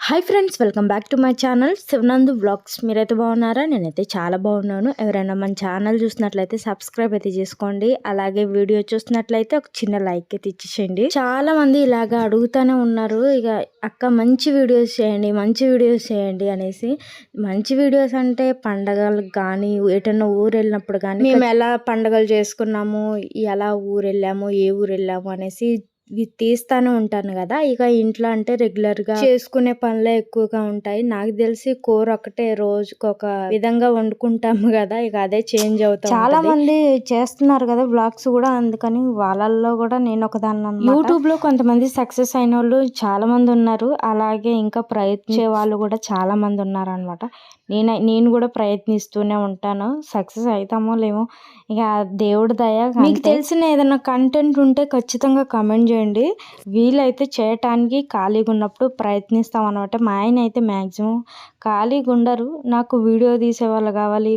Hi friends welcome back to my channel Shivanandu blogs మీరైతే బాగున్నారా? నేనైతే చాలా బాగున్నాను. ఎవరైనా మన ఛానల్ చూసినట్లయితే సబ్స్క్రైబ్ అయితే చేసుకోండి. అలాగే వీడియో చూసినట్లయితే ఒక చిన్న లైక్ అయితే ఇచ్చేసేయండి. చాలా మంది ఇలాగ అడుగుతూనే ఉన్నారు. ఇక అక్క మంచి వీడియోస్ చేయండి మంచి వీడియోస్ చేయండి అనేసి. మంచి వీడియోస్ అంటే పండగలకు కానీ ఎటన్నా ఊరు వెళ్ళినప్పుడు కానీ మేము ఎలా పండగలు చేసుకున్నాము ఎలా ఊరు వెళ్ళాము ఏ ఊరు వెళ్ళాము అనేసి తీస్తానే ఉంటాను కదా. ఇక ఇంట్లో అంటే రెగ్యులర్గా చేసుకునే పనులే ఎక్కువగా ఉంటాయి. నాకు తెలిసి కూర ఒకటే రోజుకి ఒక విధంగా వండుకుంటాము కదా. ఇక అదే చేంజ్ అవుతా చాలా మంది చేస్తున్నారు కదా బ్లాగ్స్ కూడా. అందుకని వాళ్ళల్లో కూడా నేను ఒక దాన్ని యూట్యూబ్లో కొంతమంది సక్సెస్ అయిన వాళ్ళు చాలా మంది ఉన్నారు. అలాగే ఇంకా ప్రయత్నించే వాళ్ళు కూడా చాలా మంది ఉన్నారు అనమాట నేను నేను కూడా ప్రయత్నిస్తూనే ఉంటాను. సక్సెస్ అవుతామో లేమో ఇక దేవుడి దయ మీకు తెలిసిన ఏదైనా కంటెంట్ ఉంటే ఖచ్చితంగా కమెంట్ చేయండి. వీలైతే చేయటానికి ఖాళీగా ఉన్నప్పుడు ప్రయత్నిస్తాం అనమాట మా ఆయన అయితే మ్యాక్సిమం ఖాళీగా ఉండరు నాకు వీడియో తీసే వాళ్ళు కావాలి.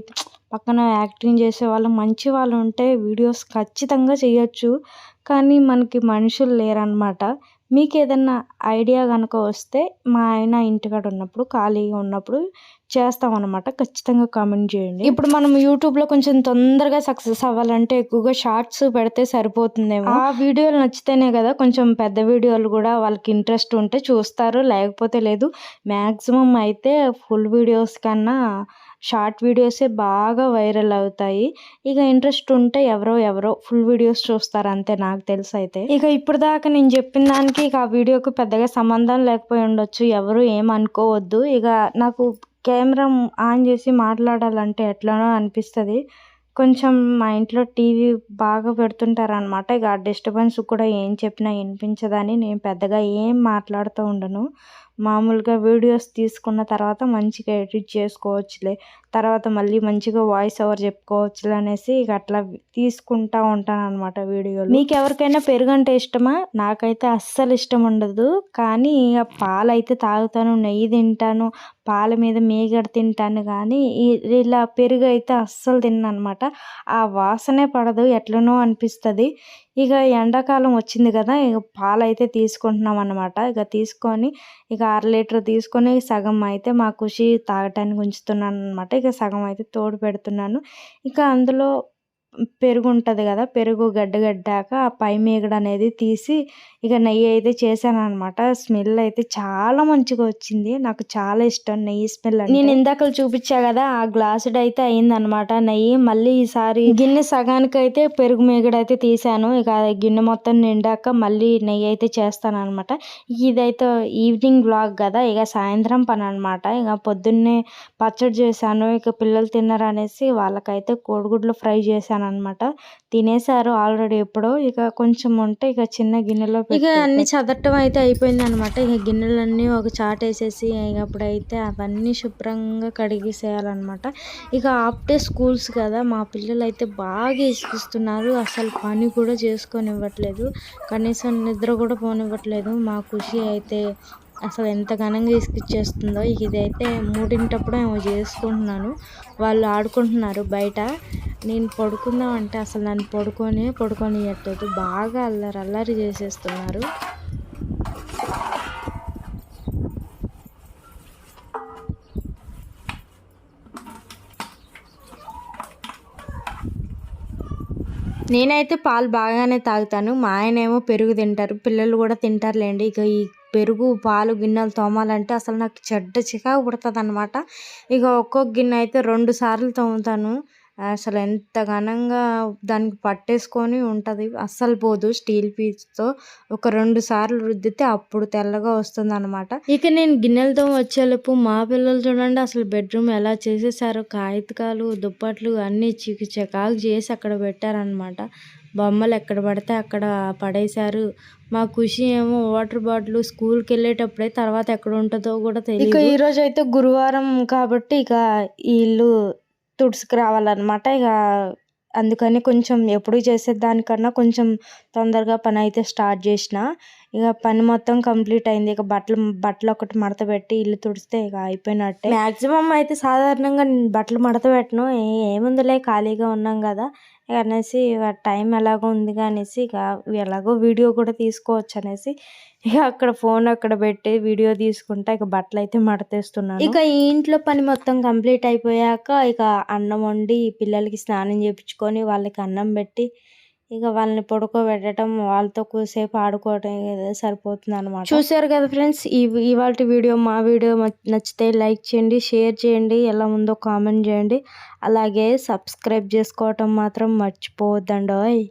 పక్కన యాక్టింగ్ చేసే వాళ్ళు మంచి వాళ్ళు ఉంటే వీడియోస్ ఖచ్చితంగా చేయొచ్చు. కానీ మనకి మనుషులు లేరనమాట మీకు ఏదన్నా ఐడియా కనుక వస్తే మా ఆయన ఇంటికాడ ఉన్నప్పుడు ఖాళీగా ఉన్నప్పుడు చేస్తామన్నమాట. ఖచ్చితంగా కామెంట్ చేయండి. ఇప్పుడు మనం యూట్యూబ్లో కొంచెం తొందరగా సక్సెస్ అవ్వాలంటే ఎక్కువగా షార్ట్స్ పెడితే సరిపోతుందేమో. ఆ వీడియోలు నచ్చితేనే కదా కొంచెం పెద్ద వీడియోలు కూడా వాళ్ళకి ఇంట్రెస్ట్ ఉంటే చూస్తారు. లేకపోతే లేదు మ్యాక్సిమం అయితే ఫుల్ వీడియోస్ కన్నా షార్ట్ వీడియోసే బాగా వైరల్ అవుతాయి. ఇక ఇంట్రెస్ట్ ఉంటే ఎవరో ఎవరో ఫుల్ వీడియోస్ చూస్తారు అంతే నాకు తెలుసు అయితే. ఇక ఇప్పుడు దాకా నేను చెప్పిన దానికి ఇక ఆ వీడియోకు పెద్దగా సంబంధం లేకపోయి ఉండొచ్చు. ఎవరు ఏమనుకోవద్దు ఇక నాకు కెమెరా ఆన్ చేసి మాట్లాడాలంటే ఎట్లానో అనిపిస్తుంది. కొంచెం మా ఇంట్లో టీవీ బాగా పెడుతుంటారనమాట ఇక ఆ డిస్టర్బెన్స్ కూడా ఏం చెప్పినా వినిపించదని నేను పెద్దగా ఏం మాట్లాడుతూ ఉండను. మామూలుగా వీడియోస్ తీసుకున్న తర్వాత మంచిగా ఎడిట్ చేసుకోవచ్చులే. తర్వాత మళ్ళీ మంచిగా వాయిస్ ఓవర్ చెప్పుకోవచ్చులే అనేసి ఇక అట్లా తీసుకుంటా ఉంటాను అనమాట వీడియోలు. మీకు ఎవరికైనా పెరుగు అంటే ఇష్టమా? నాకైతే అస్సలు ఇష్టం ఉండదు. కానీ ఇక పాలైతే తాగుతాను నెయ్యి తింటాను పాల మీద మీగడ తింటాను కానీ ఇలా పెరుగు అయితే అస్సలు తిన్నాను అనమాట ఆ వాసనే పడదు ఎట్లనో అనిపిస్తుంది. ఇక ఎండాకాలం వచ్చింది కదా ఇక పాలైతే తీసుకుంటున్నాం అనమాట ఇక తీసుకొని ఇక అర లీటర్ తీసుకొని సగం అయితే మా ఖుషి తాగటానికి ఉంచుతున్నాను అనమాట ఇక సగం అయితే తోడు పెడుతున్నాను. ఇక అందులో పెరుగు ఉంటుంది కదా పెరుగు గడ్డగడ్డాక ఆ పై మేగడ అనేది తీసి ఇక నెయ్యి అయితే చేశాను అనమాట స్మెల్ అయితే చాలా మంచిగా వచ్చింది. నాకు చాలా ఇష్టం నెయ్యి స్మెల్ నేను ఇందాక చూపించా కదా ఆ గ్లాసుడ్ అయితే అయిందనమాట నెయ్యి. మళ్ళీ ఈసారి గిన్నె సగానికి అయితే పెరుగు మేగడ అయితే తీసాను ఇక గిన్నె మొత్తం నిండాక మళ్ళీ నెయ్యి అయితే చేస్తాను అనమాట ఇదైతే ఈవినింగ్ బ్లాగ్ కదా ఇక సాయంత్రం పని అనమాట ఇక పొద్దున్నే పచ్చడి చేశాను. ఇక పిల్లలు తిన్నారు అనేసి వాళ్ళకైతే కోడిగుడ్లు ఫ్రై చేశాను. అనమాట తినేసారు ఆల్రెడీ ఎప్పుడో. ఇక కొంచెం ఉంటే ఇక చిన్న గిన్నెలో ఇక అన్ని చదవటం అయితే అయిపోయింది అనమాట ఇక గిన్నెలన్నీ ఒక చాట్ వేసేసి ఇక అప్పుడైతే అవన్నీ శుభ్రంగా కడిగేసేయాలన్నమాట. ఇక ఆఫ్టే స్కూల్స్ కదా. మా పిల్లలు అయితే బాగా ఇసుకిస్తున్నారు అసలు పని కూడా చేసుకొని ఇవ్వట్లేదు కనీసం నిద్ర కూడా పోనివ్వట్లేదు. మా ఖుషి అయితే అసలు ఎంత ఘనంగా ఇసుకిచ్చేస్తుందో ఇదైతే మూడింటప్పుడు ఏమో చేసుకుంటున్నాను వాళ్ళు ఆడుకుంటున్నారు బయట. నేను పడుకుందాం అంటే అసలు నన్ను పడుకొని పడుకోనియట్లేదు బాగా అల్లరి అల్లరి చేసేస్తున్నారు. నేనైతే పాలు బాగానే తాగుతాను. మా ఆయన ఏమో పెరుగు తింటారు. పిల్లలు కూడా తింటారులేండి. ఇక ఈ పెరుగు పాలు గిన్నెలు తోమాలంటే అసలు నాకు చెడ్డ చికాకు పుడుతుంది అనమాట ఇక ఒక్కొక్క గిన్నె అయితే రెండు సార్లు తోముతాను. అసలు ఎంత ఘనంగా దానికి పట్టేసుకొని ఉంటుంది. అస్సలు పోదు స్టీల్ పీస్తో. ఒక రెండు సార్లు రుద్దితే అప్పుడు తెల్లగా వస్తుంది అనమాట ఇక నేను గిన్నెలతో వచ్చేలోపు మా పిల్లలు చూడండి అసలు బెడ్రూమ్ ఎలా చేసేసారో కాగితకాలు దుప్పట్లు అన్నీ చికి చకాకు చేసి అక్కడ పెట్టారనమాట బొమ్మలు ఎక్కడ పడితే అక్కడ పడేశారు. మా ఖుషి ఏమో వాటర్ బాటిల్ స్కూల్కి వెళ్ళేటప్పుడే తర్వాత ఎక్కడ ఉంటుందో కూడా తెలియదు ఇక ఈరోజు అయితే గురువారం కాబట్టి ఇక ఇల్లు తుడుచుకు రావాలన్నమాట. ఇక అందుకని కొంచెం ఎప్పుడు చేసే దానికన్నా కొంచెం తొందరగా పని అయితే స్టార్ట్ చేసిన. ఇక పని మొత్తం కంప్లీట్ అయింది. ఇక బట్టలు బట్టలు ఒకటి మడత పెట్టి ఇల్లు తుడిస్తే ఇక అయిపోయినట్టే. మ్యాక్సిమం అయితే సాధారణంగా నేను బట్టలు మడత పెట్టను. ఏముందిలే ఖాళీగా ఉన్నాం కదా. ఇక అనేసి ఇక టైం ఎలాగో ఉందిగా అనేసి ఇక ఎలాగో వీడియో కూడా తీసుకోవచ్చు అనేసి ఇక అక్కడ ఫోన్ అక్కడ పెట్టి వీడియో తీసుకుంటా ఇక బట్టలు అయితే మడతేస్తున్నాను. ఇక ఈ ఇంట్లో పని మొత్తం కంప్లీట్ అయిపోయాక ఇక అన్నం వండి పిల్లలకి స్నానం చేపించుకొని వాళ్ళకి అన్నం పెట్టి ఇక వాళ్ళని పడుకోబెట్టడం వాళ్ళతో కూసేపు ఆడుకోవడం సరిపోతుంది అనమాట చూసారు కదా ఫ్రెండ్స్ ఈ ఇవాళ వీడియో మా వీడియో నచ్చితే లైక్ చేయండి షేర్ చేయండి ఎలా ఉందో కామెంట్ చేయండి. అలాగే సబ్స్క్రైబ్ చేసుకోవటం మాత్రం మర్చిపోవద్దండి